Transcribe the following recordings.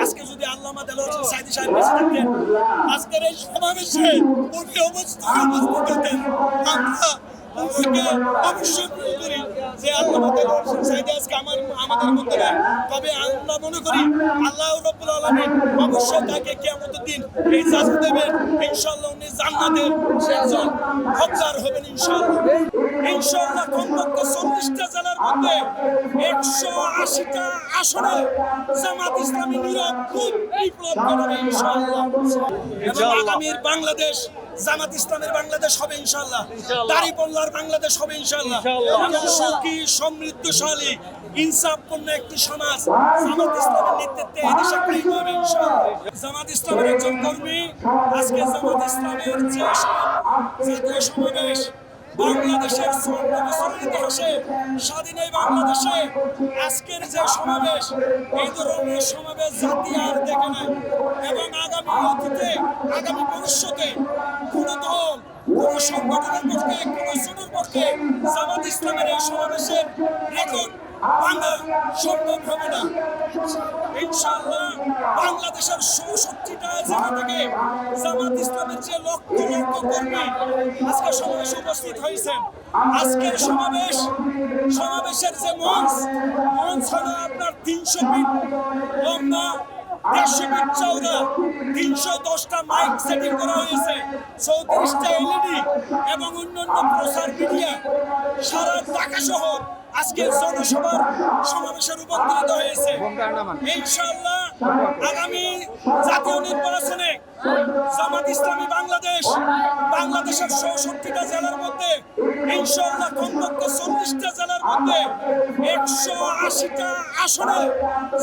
আজকে যদি আল্লামা দেলোয়ার হোসেন সাইদি সাহেব বেঁচে থাকতেন, আজকের এই সমাবেশে উনি অবস্থায় উপস্থিত হতেন। আমরা অবশ্যই করি। যে হোসেন সাইদি আজকে আমার আমাদের মধ্যে নেই। তবে আমরা মনে করি আল্লাহ রব্বুল আলামিন অবশ্যই তাকে কিয়ামতের দিন এই জাজা দেবেন। ইনশাআল্লাহ উনি জান্নাতের একজন হকদার হবেন ইনশাআল্লাহ। ইনশাআল্লাহ কমপক্ষে চল্লিশটা জেলার মধ্যে একশো আশিটা আসনে জামাত ইসলামী নিরক্ষুত বিপ্লব করবে ইনশাআল্লাহ। এবং আগামীর বাংলাদেশ জামাত ইসলামের বাংলাদেশ হবে ইনশাআল্লাহ। দাঁড়িপাল্লার বাংলাদেশ হবে ইনশাল্লাহ সুখী সমৃদ্ধশালী ইনসাফপূর্ণ একটি সমাজ জামাত ইসলামের নেতৃত্বে এই দেশে কায়েম হবে ইনশাআল্লাহ। জামাত ইসলামের একজন কর্মী আজকে জামাত ইসলামের যে জাতীয় সমাবেশ বাংলাদেশের চুয়ান্ন বছরের ইতিহাসে স্বাধীন এই বাংলাদেশে আজকের যে সমাবেশ, এই ধরনের সমাবেশ জাতি আর দেখে না। এবং আগামী অতীতে, আগামী ভবিষ্যতে কোন দল, কোন সংগঠনের পক্ষে, কোন শ্রেণির পক্ষে জামাত ইসলামের এই সমাবেশের রেকর্ড ভাঙা সম্ভব হবে না। ইনশাআল্লাহ বাংলাদেশের চৌষট্টিটা জেলা থেকে জামাত ইসলামের যে লক্ষ লক্ষ কর্মী আজকে সমাবেশে উপস্থিত হয়েছেন। আজকের সমাবেশ, সমাবেশের যে মঞ্চ মঞ্চ হলো আপনার তিনশো ফিট লম্বা, দেড়শো ফিট চৌড়া তিনশো দশটা মাইক সেটিং করা হয়েছে। চৌত্রিশটা এলইডি এবং অন্যান্য প্রচার মিডিয়া সারা ঢাকা শহর আজকে জনসভার সমাবেশে রূপান্তরিত হয়েছে। ইনশাল্লাহ আগামী জাতীয় নির্বাচনে জামাত ইসলামী বাংলাদেশ, বাংলাদেশের চৌষট্টিটা জেলার মধ্যে, ইনশাআল্লাহ কমপক্ষে চল্লিশটা জেলার মধ্যে একশো আশিটা আসনে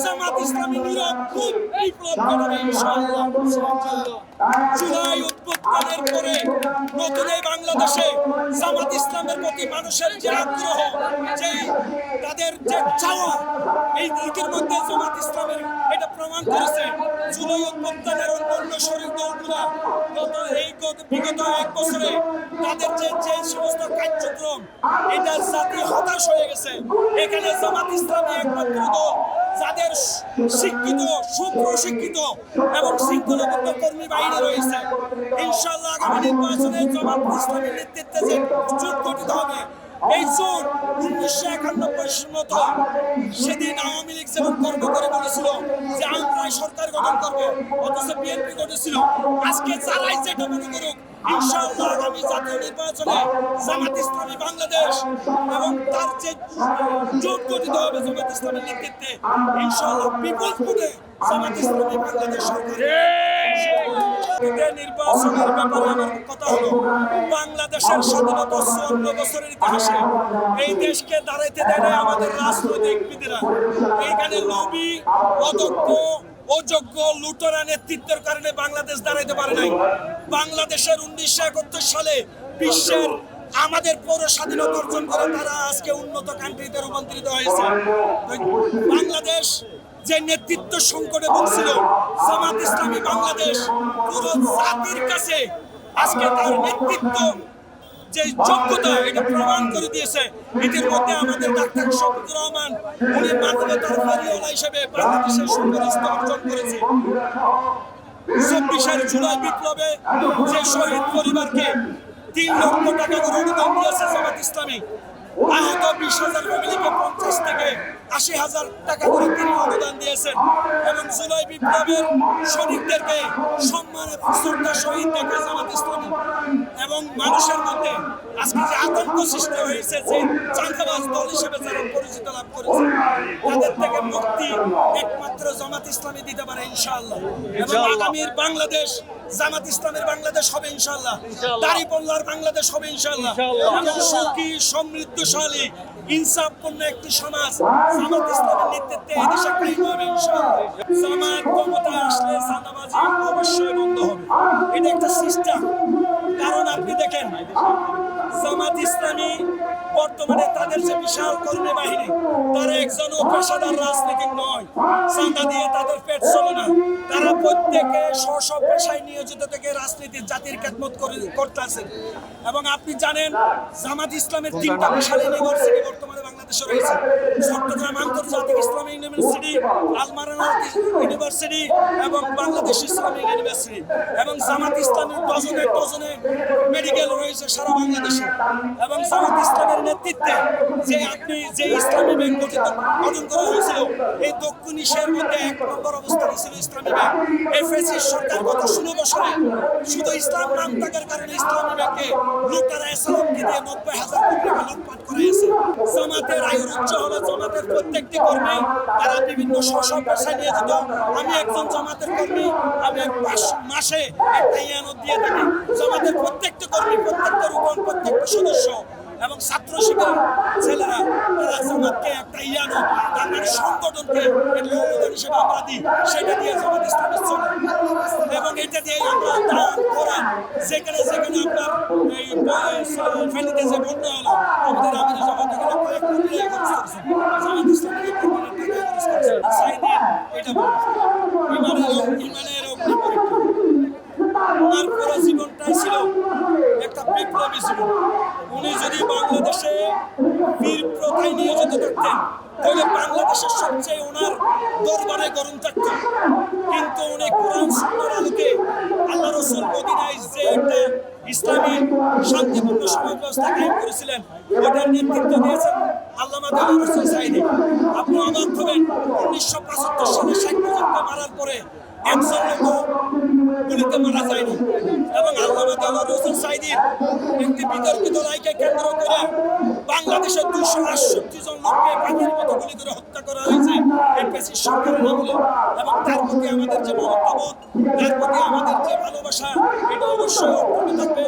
জামাত ইসলামী নিরক্ষুত বিপ্লব করবে ইনশাআল্লাহ। জুলাই উদ্বোধনের পরে নতুন এই বাংলাদেশে জামাত ইসলামের প্রতি মানুষের যে আগ্রহ, যে তাদের যে চাওয়া, এই দিকের মধ্যে জামাত ইসলামের প্রমাণ করেছে। জুলাই উদ্বোধনের অন্যান্য শরীর দলগুলা গত এই বিগত এক বছরে তাদের যে যে সমস্ত কার্যক্রম, এটা জাতি হতাশ হয়ে গেছে। এখানে জামাত ইসলামী একমাত্র দল যাদের শিক্ষিত, সুপ্রশিক্ষিত এবং শৃঙ্খলাবদ্ধ কর্মী বাহিনী রয়েছে। ইনশাআল্লাহ আগামী নির্বাচনে জামাত ইসলামের নেতৃত্বে যে জোট গঠিত হবে এই জোট উনিশশো একানব্বই মতো সেদিন আওয়ামী লীগ যেমন গর্ব করে বলেছিল যে আমরাই সরকার গঠন করব, অথচ বিএনপি গঠেছিল আজকে যারাই যেটা মনে করুক নির্বাচনে জামাত ইসলামী বাংলাদেশ এবং তার যে জোট গঠিত হবে জামাত ইসলামের নেতৃত্বে, ইনশাআল্লাহ বিপুল জামাত ইসলামী বাংলাদেশ সরকার। নির্বাচনের ব্যাপারে আমার কথা হলো, বাংলাদেশের স্বাধীনতা চুয়ান্ন বছরের ইতিহাসে এই দেশকে দাঁড়াইতে দেয় আমাদের রাজনৈতিক বিদেরা। এইখানে লবি, অদক্ষ, অযোগ্য লুটোরা নেতৃত্বের কারণে বাংলাদেশ দাঁড়াইতে পারে নাই। বাংলাদেশের উনিশশো একাত্তর সালে বিশ্বের আমাদের পৌর স্বাধীনতা অর্জন করে তারা আজকে উন্নত কান্ট্রিতে রূপান্তরিত হয়েছে। বাংলাদেশ যে নেতৃত্ব সংকটে ভুগছিল জামাত ইসলামী বাংলাদেশ পুরো জাতির কাছে আজকে তার নেতৃত্ব যে যোগ্যতা, এটা প্রমাণ করে দিয়েছে। এটির মধ্যে আমাদের ডাক্তার শফিকুর রহমান, উনি মানবতার ফেরিওয়ালা হিসেবে বাংলাদেশের সুপরিচিত অর্জন করেছে। চব্বিশের জুলাই বিপ্লবে যে শহীদ পরিবারকে তিন লক্ষ টাকা করে অনুদান দিয়েছে জামাত ইসলামী, আহত বিশ হাজার ফ্যামিলিকে আশি হাজার টাকা করে তিনি অনুদান দিয়েছেন এবং জুলাই বিপ্লবের সৈনিকদেরকে সম্মান এবং শ্রদ্ধা শহীদ দেখে জামাত ইসলামী এবং মানুষের মধ্যে আজকে যে আতঙ্ক সৃষ্টি হয়েছে, যে চাঁদাবাজ দল হিসেবে যারা পরিচিত লাভ করেছে তাদের থেকে মুক্তি একমাত্র জামাত ইসলামী দিতে পারে ইনশাআল্লাহ। এবং আগামীর বাংলাদেশ জামাত ইসলামের বাংলাদেশ হবে ইনশাআল্লাহ। দাঁড়িপাল্লার বাংলাদেশ হবে ইনশাআল্লাহ। সুখী সমৃদ্ধশালী ইনসাফপূর্ণ একটি সমাজ জামাত ইসলামের নেতৃত্বে এই দেশে কায়েম হবে ইনশাআল্লাহ। জামাত ক্ষমতায় আসলে চাঁদাবাজি অবশ্যই বন্ধ হবে। এটা একটা সিস্টেম বর্তমানে তাদের যে বিশাল কর্মী বাহিনী তারা একজনও পেশাদার রাজনীতিক নয়। চাঁদা দিয়ে তাদের পেট চলে না। তারা প্রত্যেকে স্ব পেশায় নিয়োজিত থেকে রাজনীতির জাতির খেদমত করে করতেছেন এবং আপনি জানেন, জামাত ইসলামের তিনটা বিশাল ইউনিভার্সিটি বর্তমানে বাংলাদেশে রয়েছে। চট্টগ্রাম আন্তর্জাতিক ইসলামী ইউনিভার্সিটি, আলমারানা ইউনিভার্সিটি এবং বাংলাদেশ ইসলামিক ইউনিভার্সিটি। এবং জামাত ইসলামের ডজনে ডজনে মেডিকেল রয়েছে সারা বাংলাদেশে। এবং জামাত ইসলামের নেতৃত্বে যে আপনি যে ইসলামী ব্যাংক গঠিত গঠন করা হয়েছিল, এই দক্ষিণ এশিয়ার মধ্যে এক নম্বর অবস্থানে ছিল ইসলামী ব্যাংক। এফএসি সরকার গত ষোলো বছরে শুধু ইসলাম নাম থাকার কারণে ইসলামী ব্যাংকে লুটারা ইসলামকে দিয়ে নব্বই হাজার কোটি টাকা লুটপাট করেছে জামাতের আয়ুর উচ্চ হলো জামাতের প্রত্যেকটি কর্মী তারা বিভিন্ন স্ব পেশায় নিয়ে যেত আমি একজন জামাতের কর্মী, আমি এক মাস- একটা ইয়ানত দিয়ে থাকি। জামাতের প্রত্যেকটা কর্মী, প্রত্যেকটা রূপন প্রত্যেকটা সদস্য এবং ছাত্র শিক্ষক ছেলেরা তারা জামাতকে একটা ইয়ানো মানে সংগঠনকে অনুদান হিসেবে আমরা দিই, সেটা দিয়ে জামাত ইসলামের চলে এবং এটা দিয়ে আমরা দান করান যেখানে যেখানে আপনার এই ফেলিতে যে বন্যা হলো আমাদের আমির জামাত এখানে কয়েক কোটি টাকা খরচ করছে জামাত ইসলামের কর্মীরা টাকা খরচ করছে সাইদিন এটা বলে ইমানের ইমানের অগ্নি পরীক্ষা ওনার পুরো জীবনটাই ছিল একটা বিপ্লবী জীবন উনি যদি বাংলাদেশে বীর প্রথায় নিয়োজিত থাকতেন, তাহলে বাংলাদেশের সবচেয়ে ওনার দরবারে গরম থাকত। কিন্তু উনি কোরআন সুন্দর আলোকে আল্লাহ রসুল মদিনায় যে একটা ইসলামী শান্তিপূর্ণ সমাজ ব্যবস্থা কায়েম করেছিলেন, ওটার নেতৃত্ব দিয়েছেন আল্লামা দেওয়া রসুল সাইদি আপনি অবাক হবেন, উনিশশো পঁচাত্তর সালে শেখ মুজিবকে মারার পরে একজন লোক গুলিতে মারা যায়নি? এবং আল্লাহ তালা রসুল সাইদির একটি বিতর্কিত রায়কে কেন্দ্র করে বাংলাদেশের দুশো আটষট্টি জন লোককে পাখির মতো গুলি করে হত্যা করা হয়েছে এই পেশির সরকারের আমলে এবং তার প্রতি আমাদের যে মহত্ববোধ, তার প্রতি আমাদের যে ভালোবাসা, এটা অবশ্যই অক্ষুণ্ণ থাকবে।